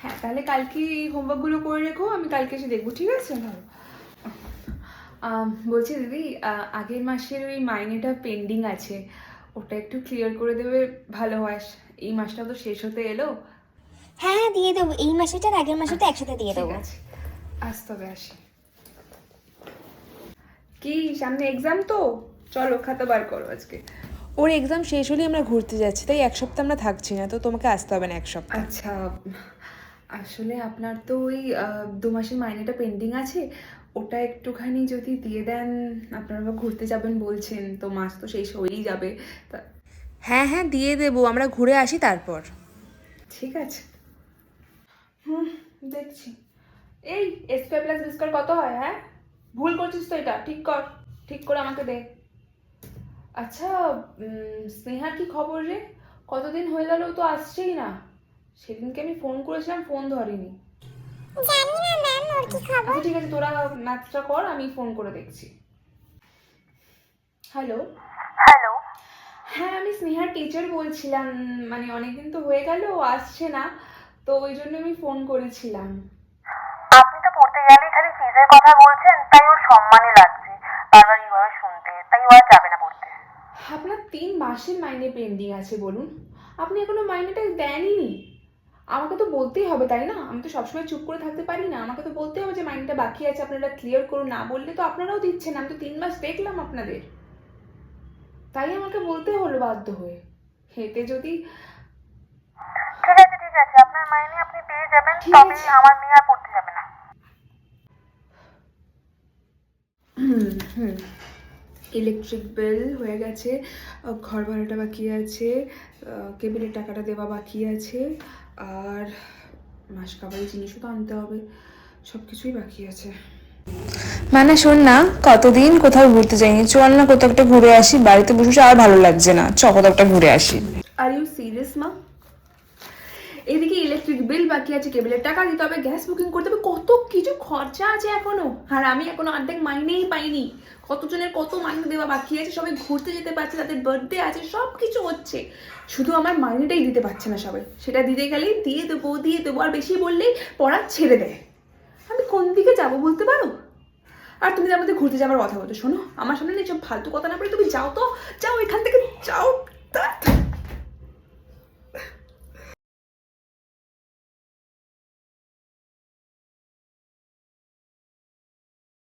হ্যাঁ তাহলে কালকে এই হোমওয়ার্কগুলো করে রেখো আমি কালকে এসে দেখব ঠিক আছে? ভালো বলছি দিদি আগের মাসের ওই মাইনেটা পেন্ডিং আছে। ওটা একটু ক্লিয়ার করে দেবে ভালো হয়। এই মাসটা তো শেষ হতে এলো। হ্যাঁ হ্যাঁ দিয়ে দেবো। এই মাসেটা আগের মাসেটা একসাথে দিয়ে দেবো। আজ তবে আসি। কি সামনে এক্সাম তো? চলো খাতা বার করো আজকে। ওর এক্সাম শেষ হলেই আমরা ঘুরতে যাচ্ছি তাই এক সপ্তাহ আমরা থাকছি না তো তোমাকে আসতে হবে না এক সপ্তাহ। আচ্ছা আসলে আপনার তো ওই দু মাসের মাইনেটা পেন্ডিং আছে। ওটা একটুখানি যদি দিয়ে দেন আপনারা ঘুরতে যাবেন বলছেন তো মাস তো শেষ হয়েই যাবে। তা হ্যাঁ হ্যাঁ দিয়ে দেবো আমরা ঘুরে আসি তারপর। ঠিক আছে। হুম দেখছি। এই স্কোয়ার প্লাস বি স্কোয়ার কত হয় হ্যাঁ? ভুল করছিস তো এটা ঠিক কর ঠিক করে আমাকে দে। আচ্ছা স্নেহার কি খবর রে? কতদিন হয়ে গেল তো আসছেই না। সেদিনকে আমি ফোন করেছিলাম ফোন ধরেনি। জানি না ম্যাম ওর কি খবর? আচ্ছা ঠিক আছে তোরা ম্যাথটা কর আমি ফোন করে দেখছি। হ্যালো হ্যালো হ্যাঁ আমি স্নেহার টিচার বলছিলাম মানে অনেকদিন তো হয়ে গেল ও আসছে না তো ওই জন্য আমি ফোন করেছিলাম। আপনি তো পড়তে গেলেই খালি ফিজের কথা বলছেন তাই ওর সম্মানে লাগছে। বারবার এইভাবে শুনতে তাই ও আর যাবে না পড়তে। আপনার তিন মাসের মাইনে পেন্ডিং আছে বলুন। আপনি এখনও মাইনেটা দেনই আমাকে তো বলতেই হবে তাই না? আমি তো সবসময় চুপ করে থাকতে পারি না। আমাকে তো বলতে হবে যে মাইনেটা বাকি আছে আপনারা ক্লিয়ার করুন। না বললে তো আপনারাও দিচ্ছেন আমি তো তিন মাস দেখলাম আপনাদের। তাই আমাকে বলতে হলো বাধ্য হয়ে। হেঁটে যদি ঠিক আছে ঠিক আছে। আপনার মাইনে আপনি পেয়ে যাবেন তবে। আমার মেয়ে আর পড়তে যাবে না। ইলেকট্রিক বিল হয়ে গেছে ঘর ভাড়াটা বাকি আছে কেবিলের টাকাটা দেওয়া বাকি আছে আর মাস কাবারি জিনিসও তো আনতে হবে সব কিছুই বাকি আছে। মানে শোন না কতদিন কোথাও ঘুরতে যাইনি চল না কোথাও একটা ঘুরে আসি বাড়িতে বসে বসে আর ভালো লাগছে না চ কোথাও একটা ঘুরে আসি। আর ইউ সিরিয়াস মা? এদিকে ইলেকট্রিক বিল বাকি আছে কেবিলের টাকা দিতে হবে গ্যাস বুকিং করতে হবে, কত কিছু খরচা আছে এখনও? আর আমি এখনও অর্ধেক মাইনেই পাইনি। কতজনের কত মাইনে দেওয়া বাকি আছে, সবাই ঘুরতে যেতে পারছে, তাদের বার্থডে আছে সব কিছু হচ্ছে। শুধু আমার মাইনেটাই দিতে পারছে না সবাই। সেটা দিতে গেলেই দিয়ে দেবো দিয়ে দেবো, আর বেশি বললেই পড়া ছেড়ে দেয়। আমি কোন দিকে যাব বলতে পারো? আর তুমি আমাদের ঘুরতে যাওয়ার কথা বলতো শোনো, আমার সামনে এইসব ফালতু কথা না বলে তুমি যাও তো, যাও এখান থেকে, যাও।